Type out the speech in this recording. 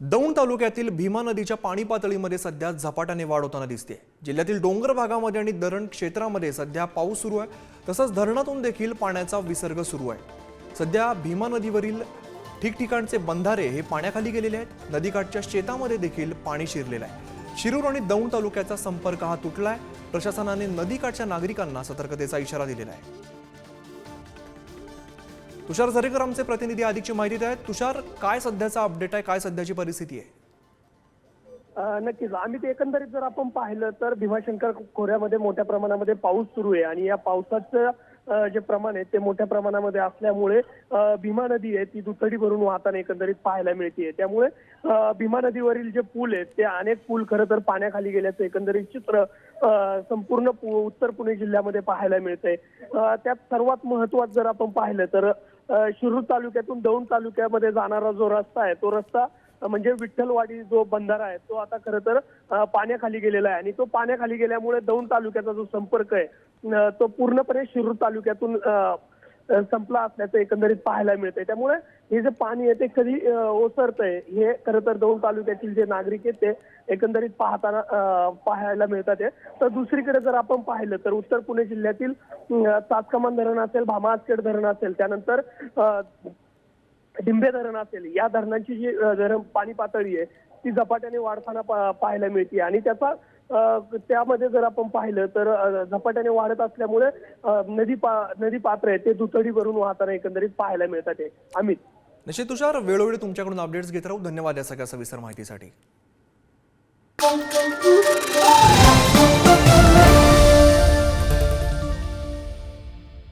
दौंड तालुक्यातील भीमा नदीच्या पाणी पातळीमध्ये सध्या झपाट्याने वाढ होताना दिसते जिल्ह्यातील डोंगर भागामध्ये आणि धरण क्षेत्रामध्ये सध्या पाऊस सुरू आहे. तसंच धरणातून देखील पाण्याचा विसर्ग सुरू आहे. सध्या भीमा नदीवरील ठिकठिकाणचे बंधारे हे पाण्याखाली गेलेले आहेत. नदीकाठच्या शेतामध्ये देखील पाणी शिरलेलं आहे. शिरूर आणि दौंड तालुक्याचा संपर्क हा तुटला आहे प्रशासनाने नदीकाठच्या नागरिकांना सतर्कतेचा इशारा दिलेला आहे. तुषार झरेकर आमचे प्रतिनिधी अधिकची माहिती देत आहेत. तुषार काय सध्याचा अपडेट आहे? काय सध्याची परिस्थिती आहे? नक्कीच. आम्ही ते एकंदरीत जर आपण पाहिलं तर भीमाशंकर खोऱ्यामध्ये मोठ्या प्रमाणामध्ये पाऊस सुरू आहे. आणि या पावसाचं जे प्रमाण आहे ते मोठ्या प्रमाणामध्ये असल्यामुळे भीमा नदी आहे ती दुथडी भरून वाहताना एकंदरीत पाहायला मिळते त्यामुळे भीमा नदीवरील जे पूल आहेत ते अनेक पूल खरं तर पाण्याखाली गेल्याचं एकंदरीत चित्र संपूर्ण पु- उत्तर पुणे जिल्ह्यामध्ये पाहायला मिळतंय. त्यात सर्वात महत्वाचं जर आपण पाहिलं तर शिरूर तालुक्यातून दौंड तालुक्यामध्ये जाणारा जो रस्ता आहे तो रस्ता म्हणजे विठ्ठलवाडी जो बंधारा आहे तो आता खरं तर पाण्याखाली गेलेला आहे आणि तो पाण्याखाली गेल्यामुळे दौंड तालुक्याचा जो संपर्क आहे तो पूर्णपणे शिरूर तालुक्यातून संपला असल्याचं एकंदरीत पाहायला मिळतंय त्यामुळे हे जे पाणी आहे ते कधी ओसरतंय हे खरं तर दौंड तालुक्यातील जे नागरिक आहेत ते एकंदरीत पाहताना पाहायला मिळतात आहे. तर दुसरीकडे जर आपण पाहिलं तर उत्तर पुणे जिल्ह्यातील अ, धरण असेल भामासखेड धरण असेल त्यानंतर डिंबे धरण असेल या धरणांची जी धरण पाणी पातळी आहे ती झपाट्याने वाढताना पाहायला मिळते. आणि त्याचा त्यामध्ये जर आपण पाहिलं तर झपाट्याने वाढत असल्यामुळे नदी पा नदी पात्र आहे ते दुथडी भरून वाहताना एकंदरीत पाहायला मिळतात आहे. अमित. निश्चित तुषार वेळोवेळी तुमच्याकडून अपडेट्स घेत राहू. धन्यवाद या सगळ्या सविस्तर माहितीसाठी.